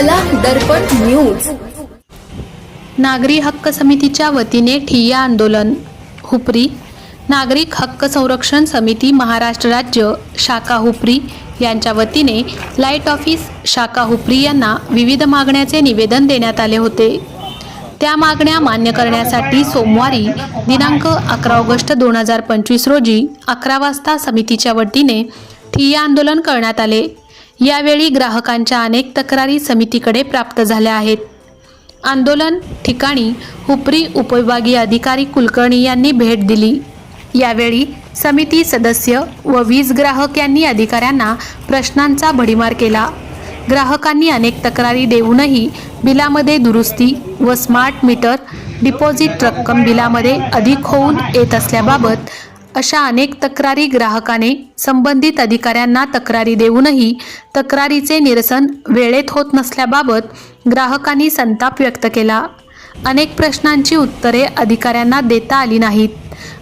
कला दर्पण न्यूज नागरी हक्क समितीच्या वतीने ठिय्या आंदोलन. हुपरी नागरिक हक्क संरक्षण समिती महाराष्ट्र राज्य शाखा हुपरी यांच्या वतीने लाइट ऑफिस शाखा हुपरी यांना विविध मागण्याचे निवेदन देण्यात आले होते. त्या मागण्या मान्य करण्यासाठी सोमवारी दिनांक अकरा ऑगस्ट दोन हजार पंचवीस रोजी अकरा वाजता समितीच्या वतीने ठिय्या आंदोलन करण्यात आले. यावेळी ग्राहकांच्या अनेक तक्रारी समितीकडे प्राप्त झाल्या आहेत. आंदोलन ठिकाणी हुपरी उपविभागीय अधिकारी कुलकर्णी यांनी भेट दिली. यावेळी समिती सदस्य व वीज ग्राहक यांनी अधिकाऱ्यांना प्रश्नांचा भडीमार केला. ग्राहकांनी अनेक तक्रारी देऊनही बिलामध्ये दुरुस्ती व स्मार्ट मीटर डिपॉझिट रक्कम बिलामध्ये अधिक होऊन येत असल्याबाबत अशा अनेक तक्रारी ग्राहकाने संबंधित अधिकाऱ्यांना तक्रारी देऊनही तक्रारीचे निरसन वेळेत होत नसल्याबाबत ग्राहकांनी संताप व्यक्त केला. अनेक प्रश्नांची उत्तरे अधिकाऱ्यांना देता आली नाहीत.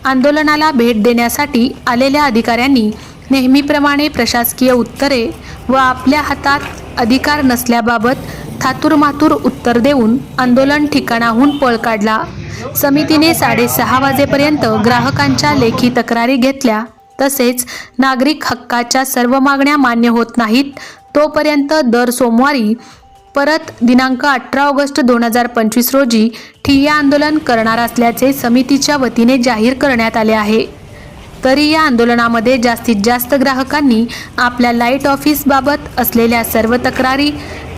आंदोलनाला भेट देण्यासाठी आलेल्या अधिकाऱ्यांनी नेहमीप्रमाणे प्रशासकीय उत्तरे व आपल्या हातात अधिकार नसल्याबाबत थातुरमातुर उत्तर देऊन आंदोलन ठिकाणाहून पळ काढला. समितीने साडेसहा वाजेपर्यंत ग्राहकांच्या लेखी तक्रारी घेतल्या. तसेच नागरिक हक्काच्या सर्व मागण्या मान्य होत नाहीत. तोपर्यंत दर सोमवारी परत दिनांक अठरा ऑगस्ट दोन हजार पंचवीस रोजी ठिय्या आंदोलन करणार असल्याचे समितीच्या वतीने जाहीर करण्यात आले आहे. तरी या आंदोलनामध्ये जास्तीत जास्त ग्राहकांनी आपल्या लाइट ऑफिसबाबत असलेल्या सर्व तक्रारी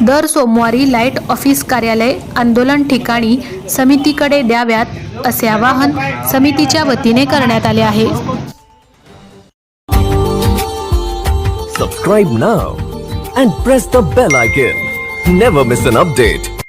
दर सोमवारी लाइट ऑफिस कार्यालय आंदोलन ठिकाणी समितीकडे द्याव्यात असे आवाहन समितीच्या वतीने करण्यात आले आहे. Subscribe now and press the bell icon never miss an update